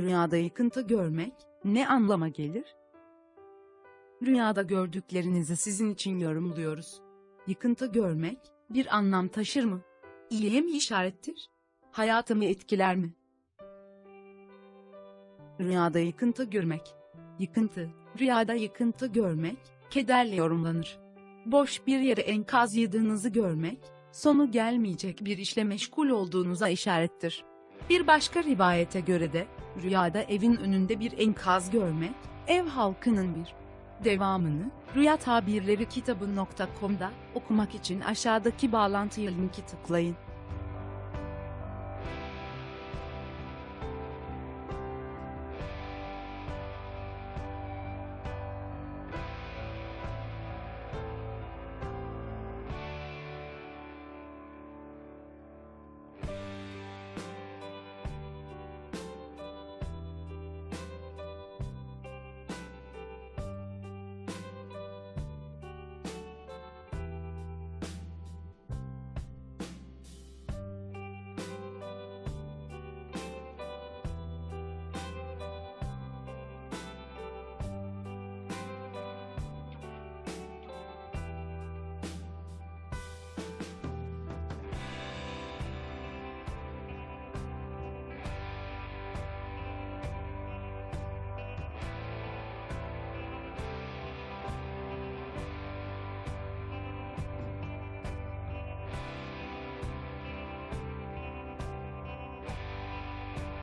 Rüyada yıkıntı görmek ne anlama gelir? Rüyada gördüklerinizi sizin için yorumluyoruz. Yıkıntı görmek bir anlam taşır mı? İyiye mi işarettir? Hayatımı etkiler mi? Rüyada yıkıntı görmek. Yıkıntı, rüyada yıkıntı görmek, kederle yorumlanır. Boş bir yere enkaz yığdığınızı görmek, sonu gelmeyecek bir işle meşgul olduğunuza işarettir. Bir başka rivayete göre de, rüyada evin önünde bir enkaz görmek, ev halkının bir devamını, Rüya Tabirleri kitabı.com'da okumak için aşağıdaki bağlantıya linki tıklayın.